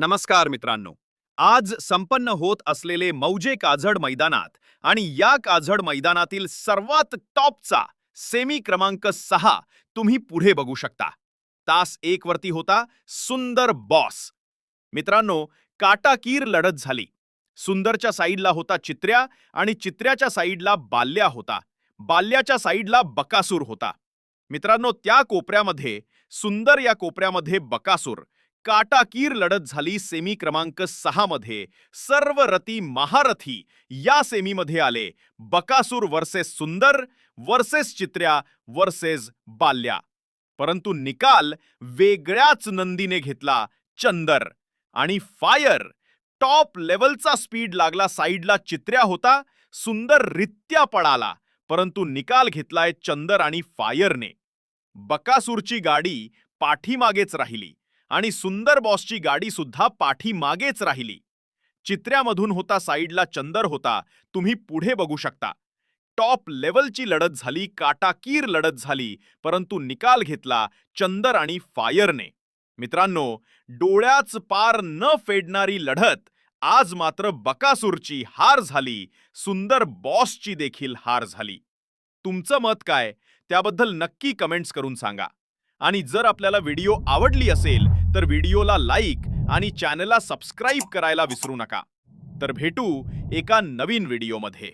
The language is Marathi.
नमस्कार मित्रांनो. आज संपन्न होत असलेले मौजे काझड मैदानात आणि या काझड मैदानातील सर्वात टॉपचा सेमी क्रमांक सहा तुम्ही पुढे बघू शकता. तास एक वरती होता सुंदर बॉस मित्रांनो काटाकीर लढत झाली. सुंदरच्या साईडला होता चित्र्या आणि चित्र्याच्या साईडला बाल्या होता. बाल्याच्या साईडला बकासूर होता. मित्रांनो त्या कोपऱ्यामध्ये सुंदर या कोपऱ्यामध्ये बकासूर काटाकीर लढत झाली सेमी क्रमांक सहा मध्ये. सर्व रती महारथी या सेमीमध्ये आले. Bakasur versus Sundar versus Chitrya versus Balya. परंतु निकाल वेगळ्याच नंदीने घेतला चंदर. आणि फायर टॉप लेवलचा स्पीड लागला साईडला चित्र्या होता सुंदर रित्या पळाला. परंतु निकाल घेतलाय चंदर आणि फायरने बकासूरची गाडी पाठीमागेच राहिली. आणि सुंदर बॉसची गाडी सुद्धा पाठीमागेच राहिली. चित्र्यामधून होता साईडला चंदर होता. तुम्ही पुढे बघू शकता. टॉप लेवलची लढत झाली काटाकीर लढत झाली परंतु निकाल घेतला चंदर आणि फायरने. मित्रांनो डोळ्याच पार न फेडणारी लढत आज मात्र बकासूरची हार झाली सुंदर बॉसची देखील हार झाली. तुमचं मत काय? त्याबद्दल नक्की कमेंट्स करून सांगा. आणि जर आपल्याला व्हिडिओ आवडली असेल तर व्हिडिओला लाईक आणि चॅनलला सबस्क्राईब करायला विसरू नका. तर भेटू एका नवीन व्हिडिओमध्ये.